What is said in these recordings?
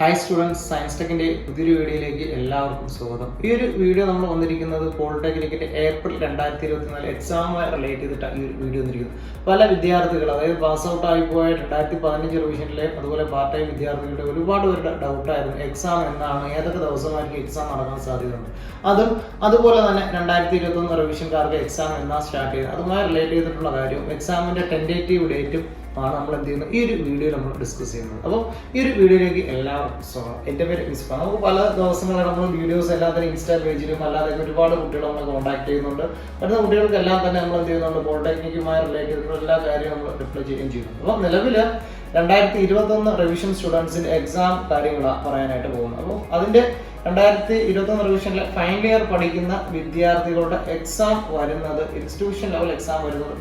Hi students science ടെക്കിന്റെ പുതിയൊരു വീഡിയോയിലേക്ക് എല്ലാവർക്കും സ്വാഗതം. ഈ ഒരു വീഡിയോ നമ്മൾ വന്നിരിക്കുന്നത് പോളിടെക്നിക്കിന്റെ ഏപ്രിൽ രണ്ടായിരത്തി ഇരുപത്തിനാല് എക്സാമുമായി റിലേറ്റ് ചെയ്തിട്ടാണ് ഈ ഒരു വീഡിയോ വന്നിരിക്കുന്നത് പല വിദ്യാർത്ഥികൾ അതായത് പാസ് ഔട്ട് ആയി പോയ രണ്ടായിരത്തി പതിനഞ്ച് റിവിഷനിലെ അതുപോലെ പാർട്ട് ടൈം വിദ്യാർത്ഥികളുടെ ഒരുപാട് പേരുടെ ഡൗട്ടായിരുന്നു എക്സാം എന്നാണ് ഏതൊക്കെ ദിവസമായിരിക്കും എക്സാം നടക്കാൻ സാധ്യതയുണ്ട്. അതും അതുപോലെ തന്നെ രണ്ടായിരത്തി ഇരുപത്തൊന്ന് റിവിഷൻകാർക്ക് എക്സാം എന്നാ സ്റ്റാർട്ട് ചെയ്യുന്നത്. അതുമായി റിലേറ്റ് ചെയ്തിട്ടുള്ള കാര്യവും എക്സാമിന്റെ ടെൻഡേറ്റീവ് ഡേറ്റും ആണ് നമ്മൾ എന്ത് ചെയ്യുന്നത്? ഈ ഒരു വീഡിയോ നമ്മൾ ഡിസ്കസ് ചെയ്യുന്നത്. അപ്പോൾ ഈ ഒരു വീഡിയോയിലേക്ക് എല്ലാവർക്കും സ്വാഗതം. എന്റെ പേര് മിസ്ഫ നമുക്ക് പല ദിവസങ്ങളാണ് നമ്മൾ വീഡിയോസ് എല്ലാം തന്നെ ഇൻസ്റ്റാ പേജിലും അല്ലാതെ ഒരുപാട് കുട്ടികൾ നമ്മളെ കോൺടാക്ട് ചെയ്യുന്നുണ്ട്. വരുന്ന കുട്ടികൾക്കെല്ലാം തന്നെ നമ്മൾ എന്ത് ചെയ്യുന്നുണ്ട്? പോളിടെക്നിക്കുമായി റിലേറ്റഡ് എല്ലാ കാര്യവും നമ്മൾ റിപ്ലൈ ചെയ്യുകയും ചെയ്യുന്നു അപ്പോൾ നിലവിൽ രണ്ടായിരത്തി ഇരുപത്തൊന്ന് റിവിഷൻ സ്റ്റുഡൻസിന്റെ എക്സാം കാര്യങ്ങളാണ് പറയാനായിട്ട് പോകുന്നത്. അപ്പോൾ അതിന്റെ രണ്ടായിരത്തി ഇരുപത്തൊന്ന് റിവിഷനിലെ ഫൈനൽ ഇയർ പഠിക്കുന്ന വിദ്യാർത്ഥികളുടെ എക്സാം വരുന്നത് ഇൻസ്റ്റിറ്റ്യൂഷൻ ലെവൽ എക്സാം വരുന്നത്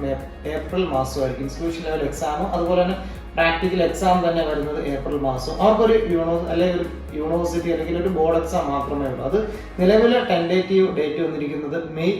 ഏപ്രിൽ മാസമായിരിക്കും. ഇൻസ്റ്റിറ്റ്യൂഷൻ ലെവൽ എക്സാമും അതുപോലെ തന്നെ പ്രാക്ടിക്കൽ എക്സാം തന്നെ വരുന്നത് ഏപ്രിൽ മാസം. അവർക്കൊരു യൂണോ അല്ലെങ്കിൽ ഒരു യൂണിവേഴ്സിറ്റി അല്ലെങ്കിൽ ഒരു ബോർഡ് എക്സാം മാത്രമേ ഉള്ളൂ. അത് നിലവിലെ ടെൻഡേറ്റീവ് ഡേറ്റ് വന്നിരിക്കുന്നത് മെയ്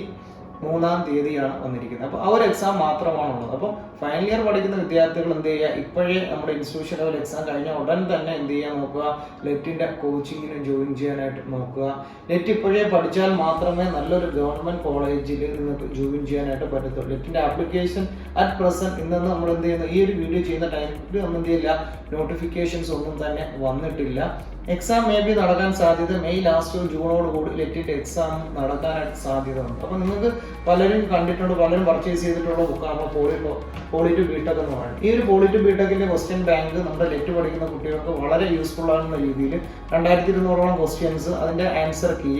മൂന്നാം തീയതിയാണ് വന്നിരിക്കുന്നത്. അപ്പോൾ ആ ഒരു എക്സാം മാത്രമാണ് ഉള്ളത് അപ്പോൾ ഫൈനൽ ഇയർ പഠിക്കുന്ന വിദ്യാർത്ഥികൾ എന്ത് ചെയ്യുക? ഇപ്പോഴേ നമ്മുടെ ഇൻസ്റ്റിറ്റ്യൂഷൻ ലെവൽ എക്സാം കഴിഞ്ഞ ഉടൻ തന്നെ എന്ത് ചെയ്യാൻ നോക്കുക? ലെറ്റിന്റെ കോച്ചിങ്ങിന് ജോയിൻ ചെയ്യാനായിട്ട് നോക്കുക. നെറ്റ് ഇപ്പോഴേ പഠിച്ചാൽ മാത്രമേ നല്ലൊരു ഗവൺമെന്റ് കോളേജിൽ നിങ്ങൾക്ക് ജോയിൻ ചെയ്യാനായിട്ട് പറ്റത്തുള്ളൂ. ലെറ്റിന്റെ ആപ്ലിക്കേഷൻ അറ്റ് പ്രസന്റ് ഇന്ന് നമ്മൾ എന്ത് ചെയ്യുന്നത് ഈ ഒരു വീഡിയോ ചെയ്യുന്ന ടൈമിൽ നമ്മൾ എന്ത് ചെയ്യില്ല. നോട്ടിഫിക്കേഷൻസ് ഒന്നും തന്നെ വന്നിട്ടില്ല. എക്സാം മേ ബി നടക്കാൻ സാധ്യത മെയ് ലാസ്റ്റോ ജൂണോട് കൂടി ലെറ്റിട്ട് എക്സാം നടക്കാനായിട്ട് സാധ്യത ഉണ്ട് അപ്പം നിങ്ങൾക്ക് പലരും കണ്ടിട്ടുണ്ട് പലരും പർച്ചേസ് ചെയ്തിട്ടുള്ള ബുക്കാണ് പോളി പോളി ടു ബിടെക് എന്ന് പറയുന്നത് ഈ ഒരു പോളി ബിടെക്കിന്റെ ക്വസ്റ്റ്യൻ ബാങ്ക് നമ്മുടെ ലെറ്റ് പഠിക്കുന്ന കുട്ടികൾക്ക് വളരെ യൂസ്ഫുൾ ആകുന്ന രീതിയിൽ രണ്ടായിരത്തി ഇരുന്നൂറോളം ക്വസ്റ്റ്യൻസ് അതിന്റെ answer key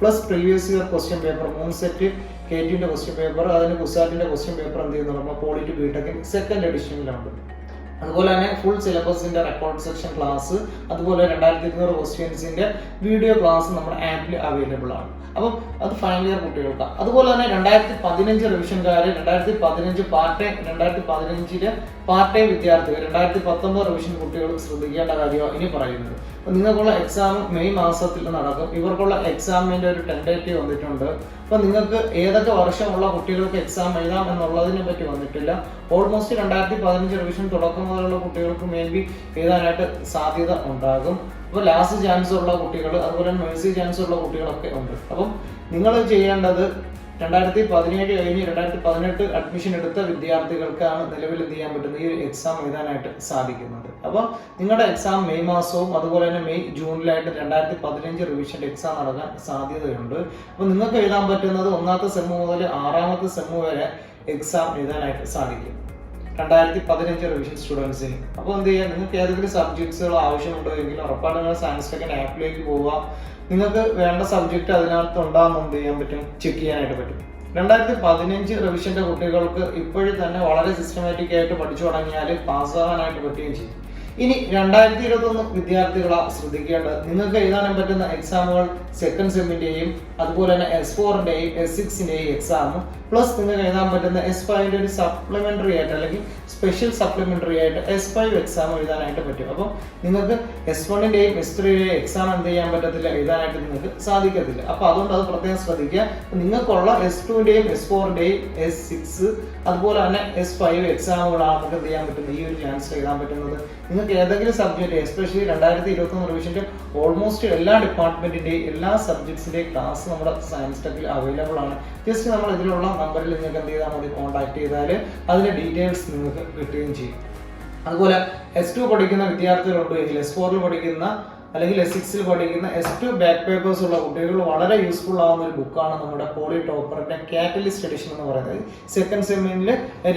plus previous year question paper മൂന്ന് സെറ്റ് കെ ടിന്റെ ക്വസ്റ്റ്യൻ പേപ്പർ അതിന് കുസാറ്റിന്റെ ക്വസ്റ്റ്യൻ പേപ്പർ എന്ത് ചെയ്യുന്നുണ്ട്? നമ്മൾ പോളി ബിടെക്കിൻ സെക്കൻഡ് എഡിഷനിലുണ്ട് അതുപോലെ തന്നെ ഫുൾ സിലബസിന്റെ റെക്കോർഡ് സെക്ഷൻ ക്ലാസ് അതുപോലെ രണ്ടായിരത്തി ഇരുന്നൂറ് ക്വസ്റ്റ്യൻസിന്റെ വീഡിയോ ക്ലാസ് നമ്മുടെ ആപ്പിൽ അവൈലബിൾ ആണ്. അപ്പം അത് ഫൈനൽ ഇയർ കുട്ടികൾക്ക്. അതുപോലെ തന്നെ രണ്ടായിരത്തി പതിനഞ്ച് റിവിഷൻകാർ രണ്ടായിരത്തി പതിനഞ്ച് പാർട്ട് ടൈം രണ്ടായിരത്തി പതിനഞ്ചിലെ പാർട്ട് ടൈം വിദ്യാർത്ഥികൾ രണ്ടായിരത്തി പത്തൊമ്പത് റിവിഷൻ കുട്ടികൾ ശ്രദ്ധിക്കേണ്ട കാര്യമാണ് ഇനി പറയുന്നത്. നിങ്ങൾക്കുള്ള എക്സാം മെയ് മാസത്തിൽ നടക്കും. ഇവർക്കുള്ള എക്സാമിന്റെ ഒരു ടെൻഡേറ്റീവ് വന്നിട്ടുണ്ട്. അപ്പോൾ നിങ്ങൾക്ക് ഏതൊക്കെ വർഷമുള്ള കുട്ടികൾക്ക് എക്സാം എഴുതാം എന്നുള്ളതിനെ പറ്റി വന്നിട്ടില്ല. ഓൾമോസ്റ്റ് രണ്ടായിരത്തി പതിനഞ്ച് റിവിഷൻ തുടക്കം മുതലുള്ള കുട്ടികൾക്ക് മേ ബി എഴുതാനായിട്ട് സാധ്യത ഉണ്ടാകും. അപ്പോൾ ലാസ്റ്റ് ചാൻസ് ഉള്ള കുട്ടികൾ അതുപോലെ മേഴ്സി ചാൻസ് ഉള്ള കുട്ടികളൊക്കെ ഉണ്ട്. അപ്പം നിങ്ങൾ ചെയ്യേണ്ടത് രണ്ടായിരത്തി പതിനേഴ് കഴിഞ്ഞ് രണ്ടായിരത്തി പതിനെട്ട് അഡ്മിഷൻ എടുത്ത വിദ്യാർത്ഥികൾക്കാണ് നിലവിൽ എന്ത് ചെയ്യാൻ പറ്റുന്നത്? ഈ എക്സാം എഴുതാനായിട്ട് സാധിക്കുന്നത്. അപ്പോൾ നിങ്ങളുടെ എക്സാം മെയ് മാസവും അതുപോലെ തന്നെ മെയ് ജൂണിലായിട്ട് രണ്ടായിരത്തി പതിനഞ്ച് റിവിഷന്റെ എക്സാം നടക്കാൻ സാധ്യതയുണ്ട്. അപ്പോൾ നിങ്ങൾക്ക് എഴുതാൻ പറ്റുന്നത് ഒന്നാമത്തെ സെമ്മ് മുതൽ ആറാമത്തെ സെമ്മ് വരെ എക്സാം എഴുതാനായിട്ട് സാധിക്കും. രണ്ടായിരത്തി പതിനഞ്ച് റിവിഷൻ സ്റ്റുഡൻസിന് അപ്പോൾ എന്ത് ചെയ്യുക നിങ്ങൾക്ക് ഏതെങ്കിലും സബ്ജക്ട്സുകൾ ആവശ്യമുണ്ടോ എങ്കിൽ ഉറപ്പാണ് നിങ്ങൾ സയൻസ് ടെക്കൻ ആപ്പിലേക്ക് പോവുക. നിങ്ങൾക്ക് വേണ്ട സബ്ജക്റ്റ് അതിനകത്ത് ഉണ്ടാകുന്ന എന്ത് ചെയ്യാൻ പറ്റും? ചെക്ക് ചെയ്യാനായിട്ട് പറ്റും. രണ്ടായിരത്തി പതിനഞ്ച് റിവിഷന്റെ കുട്ടികൾക്ക് ഇപ്പോഴും തന്നെ വളരെ സിസ്റ്റമാറ്റിക് ആയിട്ട് പഠിച്ചു തുടങ്ങിയാൽ പാസ്സാകാനായിട്ട് പറ്റുകയും ചെയ്യും. ഇനി രണ്ടായിരത്തി ഇരുപത്തി ഒന്ന് വിദ്യാർത്ഥികളാ ശ്രദ്ധിക്കേണ്ടത്. നിങ്ങൾക്ക് എഴുതാനും പറ്റുന്ന എക്സാമുകൾ സെക്കൻഡ് സെമ്മിന്റെയും അതുപോലെ തന്നെ എസ് ഫോറിന്റെയും എസ് സിക്സിന്റെയും എക്സാം പ്ലസ് നിങ്ങൾക്ക് എഴുതാൻ പറ്റുന്ന എസ് ഫൈവിന്റെ ഒരു സപ്ലിമെന്ററി ആയിട്ട് അല്ലെങ്കിൽ സ്പെഷ്യൽ സപ്ലിമെന്ററി ആയിട്ട് എസ് ഫൈവ് എക്സാം എഴുതാനായിട്ട് പറ്റും. അപ്പം നിങ്ങൾക്ക് എസ് വണ്ണിന്റെയും എസ് ത്രീയുടെയും എക്സാം എന്ത് ചെയ്യാൻ പറ്റത്തില്ല എഴുതാനായിട്ട് നിങ്ങൾക്ക് സാധിക്കത്തില്ല. അപ്പോൾ അതുകൊണ്ട് അത് പ്രത്യേകം ശ്രദ്ധിക്കുക. നിങ്ങൾക്കുള്ള എസ് ടുവിന്റെയും എസ് ഫോറിന്റെയും എസ് സിക്സ് അതുപോലെ തന്നെ എസ് ഫൈവ് എക്സാമുകളാണ് നമുക്ക് എന്ത് ചെയ്യാൻ പറ്റുന്നത്? ഈ ഒരു ചാൻസ് എഴുതാൻ പറ്റുന്നത്. നിങ്ങൾക്ക് ഏതെങ്കിലും സബ്ജക്റ്റ് എസ്പെഷ്യലി രണ്ടായിരത്തി ഇരുപത്തി ഒന്ന് റിവിഷന്റെ ഓൾമോസ്റ്റ് എല്ലാ ഡിപ്പാർട്ട്മെന്റിന്റെയും എല്ലാ സബ്ജക്ട്സിന്റെയും ക്ലാസ് നമ്മുടെ സയൻസ് ടെക്കിൽ അവൈലബിൾ ആണ്. ജസ്റ്റ് നമ്മൾ ഇതിലുള്ള നമ്പറിൽ നിങ്ങൾക്ക് എന്ത് ചെയ്താൽ മതി? കോൺടാക്ട് ചെയ്താൽ അതിന്റെ ഡീറ്റെയിൽസ് നിങ്ങൾക്ക് കിട്ടുകയും ചെയ്യും. അതുപോലെ എസ് ടു പഠിക്കുന്ന വിദ്യാർത്ഥികളുണ്ട് എങ്കിൽ എസ് ഫോറിൽ പഠിക്കുന്ന അല്ലെങ്കിൽ എസ് സിക്സിൽ പഠിക്കുന്ന എസ് ടു ബാക്ക് പേപ്പേഴ്സ് ഉള്ള കുട്ടികൾ വളരെ യൂസ്ഫുൾ ആവുന്ന ഒരു ബുക്കാണ് നമ്മുടെ പോളി ടോപ്പറിന്റെ കാറ്റലിസ്റ്റ് എഡിഷൻ എന്ന് പറയുന്നത്. സെക്കൻഡ് സെമിനിൽ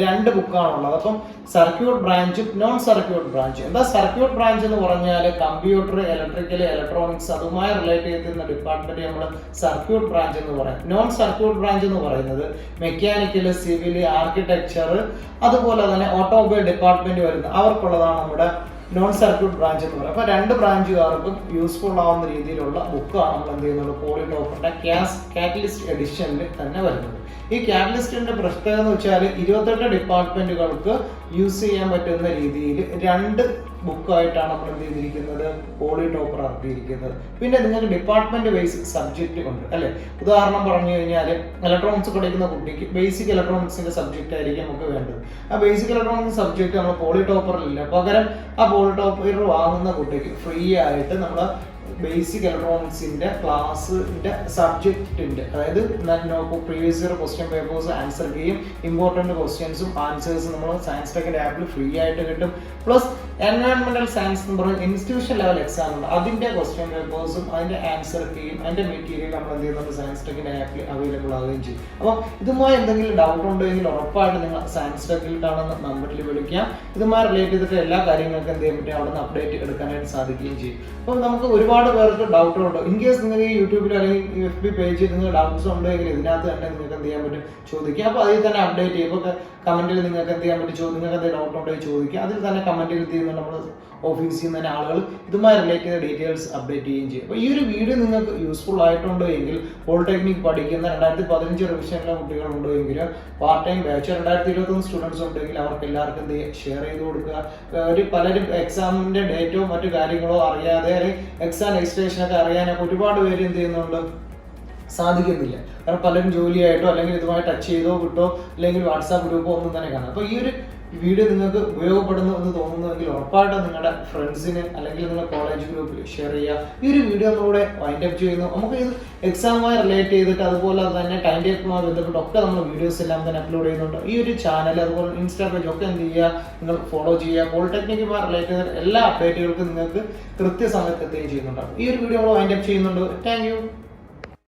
രണ്ട് ബുക്കാണുള്ളത് അപ്പം സർക്യൂട്ട് ബ്രാഞ്ചും നോൺ സർക്യൂട്ട് ബ്രാഞ്ചും എന്താ സർക്യൂട്ട് ബ്രാഞ്ച് എന്ന് പറഞ്ഞാൽ കമ്പ്യൂട്ടർ ഇലക്ട്രിക്കൽ ഇലക്ട്രോണിക്സ് അതുമായി റിലേറ്റ് ചെയ്യുന്ന ഡിപ്പാർട്ട്മെന്റ് നമ്മൾ സർക്യൂട്ട് ബ്രാഞ്ച് എന്ന് പറയും. നോൺ സർക്യൂട്ട് ബ്രാഞ്ച് എന്ന് പറയുന്നത് മെക്കാനിക്കൽ സിവിൽ ആർക്കിടെക്ചർ അതുപോലെ തന്നെ ഓട്ടോമൊബൈൽ ഡിപ്പാർട്ട്മെന്റ് വരുന്ന അവർക്കുള്ളതാണ് നമ്മുടെ നോൺ സർക്യൂട്ട് ബ്രാഞ്ച് എന്ന് പറയും. അപ്പോൾ രണ്ട് ബ്രാഞ്ചുകാർക്കും യൂസ്ഫുൾ ആവുന്ന രീതിയിലുള്ള ബുക്കാണ് നമ്മൾ എന്ത് ചെയ്യുന്നത്? പോളി ടോപ്പറിന്റെ ക്യാസ് കാറ്റലിസ്റ്റ് എഡിഷനിൽ തന്നെ വരുന്നത്. ഈ കാറ്റലിസ്റ്റിന്റെ പ്രത്യേകത എന്ന് വെച്ചാൽ ഇരുപത്തെട്ട് ഡിപ്പാർട്ട്മെന്റുകൾക്ക് യൂസ് ചെയ്യാൻ പറ്റുന്ന രീതിയിൽ രണ്ട് ബുക്കായിട്ടാണ് നമ്മൾ എന്ത് ചെയ്തിരിക്കുന്നത് പോളി ടോപ്പർ ഇറക്കിയിരിക്കുന്നത് പിന്നെ നിങ്ങൾക്ക് ഡിപ്പാർട്ട്മെന്റ് വൈസ് സബ്ജക്റ്റ് ഉണ്ട് അല്ലെ? ഉദാഹരണം പറഞ്ഞു കഴിഞ്ഞാൽ ഇലക്ട്രോണിക്സ് പഠിക്കുന്ന കുട്ടിക്ക് ബേസിക് ഇലക്ട്രോണിക്സിന്റെ സബ്ജക്റ്റ് ആയിരിക്കും നമുക്ക് വേണ്ടത്. ആ ബേസിക് ഇലക്ട്രോണിക്സ് സബ്ജക്റ്റ് നമ്മൾ പോളി ടോപ്പറിലില്ല പകരം ആ പോളി ടോപ്പർ വാങ്ങുന്ന കുട്ടിക്ക് ഫ്രീ ആയിട്ട് നമ്മൾ ബേസിക് ഇലക്ട്രോണിക്സിന്റെ ക്ലാസ്സിന്റെ ഉണ്ട് അതായത് previous year question papers answer ചെയ്യും ഇമ്പോർട്ടന്റ് ക്വസ്റ്റ്യൻസും ആൻസേഴ്സും നമ്മൾ സയൻസ് ടെക്കിന്റെ ആപ്പിൽ ഫ്രീ ആയിട്ട് കിട്ടും. പ്ലസ് എൻവയോൺമെന്റൽ സയൻസ് എന്ന് പറയുന്ന ഇൻസ്റ്റിറ്റ്യൂഷൻ ലെവൽ എക്സാം ഉണ്ട്. അതിന്റെ ക്വസ്റ്റ്യൻ പേപ്പേഴ്സും അതിന്റെ ആൻസർ കീയും അതിന്റെ മെറ്റീരിയൽ നമ്മൾ എന്ത് ചെയ്യുന്നുണ്ട്? സയൻസ് ടെക്കിന്റെ ആപ്പിൽ അവൈലബിൾ ആവുകയും ചെയ്യും. അപ്പോൾ ഇതുമായി എന്തെങ്കിലും ഡൗട്ട് ഉണ്ടെങ്കിൽ ഉറപ്പായിട്ട് നിങ്ങൾ സയൻസ് ടെക്കിൽ കാണുന്ന നമ്പറിൽ വിളിക്കാം. ഇതുമായി റിലേറ്റ് ചെയ്തിട്ട് എല്ലാ കാര്യങ്ങൾക്കും എന്ത് ചെയ്യാൻ പറ്റും? അവിടെ നിന്ന് അപ്ഡേറ്റ് എടുക്കാനായിട്ട് സാധിക്കുകയും ചെയ്യും. അപ്പോൾ നമുക്ക് ഒരുപാട് പേർക്ക് ഉണ്ടോ? ഇൻ കേസ് നിങ്ങൾ ഈ യൂട്യൂബിൽ അല്ലെങ്കിൽ എഫ് ബി പേജിൽ നിങ്ങൾ ഡൗട്ട്സ് ഉണ്ടെങ്കിൽ ഇതിനകത്ത് തന്നെ നിങ്ങൾക്ക് എന്ത് ചെയ്യാൻ പറ്റും? ചോദിക്കുക. അപ്പോൾ അതിൽ തന്നെ അപ്ഡേറ്റ് ചെയ്യും ഇപ്പോൾ കമന്റിൽ നിങ്ങൾക്ക് എന്ത് ചെയ്യാൻ പറ്റും? നിങ്ങൾക്ക് എന്തെങ്കിലും ഡൗട്ട് ഉണ്ടെങ്കിൽ ചോദിക്കുക. അതിൽ തന്നെ കമന്റിൽ ചെയ്യുന്നുണ്ട് നമ്മൾ ഓഫീസിൽ നിന്ന് തന്നെ ആളുകൾ ഇതുമായി റിലേറ്റ് ചെയ്ത ഡീറ്റെയിൽസ് അപ്ഡേറ്റ് ചെയ്യുകയും ചെയ്യും. അപ്പോൾ ഈ ഒരു വീഡിയോ നിങ്ങൾക്ക് യൂസ്ഫുൾ ആയിട്ടുണ്ടോ എങ്കിൽ പോളിടെക്നിക് പഠിക്കുന്ന രണ്ടായിരത്തി പതിനഞ്ച് റിവിഷനിലെ കുട്ടികളുണ്ടോ എങ്കിൽ പാർട്ട് ടൈം ബാച്ച് രണ്ടായിരത്തി ഇരുപത്തൊന്ന് സ്റ്റുഡൻസ് ഉണ്ടെങ്കിൽ അവർക്ക് എല്ലാവർക്കും എന്ത് ഷെയർ ചെയ്ത് കൊടുക്കുക. ഒരു പലരും എക്സാമിന്റെ ഡേറ്റോ മറ്റു കാര്യങ്ങളോ അറിയാതെ അല്ലെങ്കിൽ എക്സാം രജിസ്ട്രേഷൻ ഒക്കെ അറിയാനൊക്കെ ഒരുപാട് പേര് എന്ത് ചെയ്യുന്നുണ്ട്? സാധിക്കുന്നില്ല. കാരണം പലരും ജോലിയായിട്ടോ അല്ലെങ്കിൽ ഇതുമായി ടച്ച് ചെയ്തോ കിട്ടോ അല്ലെങ്കിൽ വാട്സാപ്പ് ഗ്രൂപ്പോ ഒന്നും തന്നെ കാണാം. അപ്പോൾ ഈ ഒരു വീഡിയോ നിങ്ങൾക്ക് ഉപയോഗപ്പെടുന്നു എന്ന് തോന്നുന്നുവെങ്കിൽ ഉറപ്പായിട്ടും നിങ്ങളുടെ ഫ്രണ്ട്സിന് അല്ലെങ്കിൽ നിങ്ങളുടെ കോളേജ് ഗ്രൂപ്പിൽ ഷെയർ ചെയ്യുക. ഈ ഒരു വീഡിയോ നമ്മളിവിടെ വൈൻഡ് അപ്പ് ചെയ്യുന്നു. നമുക്ക് ഇത് എക്സാമുമായി റിലേറ്റ് ചെയ്തിട്ട് അതുപോലെ തന്നെ ടൈം ടേബിളുമായി ബന്ധപ്പെട്ട് ഒക്കെ നമ്മൾ വീഡിയോസ് എല്ലാം തന്നെ അപ്ലോഡ് ചെയ്യുന്നുണ്ട്. ഈ ഒരു ചാനൽ അതുപോലെ ഇൻസ്റ്റാ പേജ് ഒക്കെ എന്ത് ചെയ്യുക? നിങ്ങൾ ഫോളോ ചെയ്യുക. പോളിടെക്നിക്കുമായി റിലേറ്റ് ചെയ്ത എല്ലാ അപ്ഡേറ്റുകൾക്കും നിങ്ങൾക്ക് കൃത്യസമയത്ത് എത്തുകയും ചെയ്യുന്നുണ്ടാവും ഈ ഒരു വീഡിയോ നമ്മൾ വൈൻഡ് അപ്പ് ചെയ്യുന്നുണ്ട്. താങ്ക്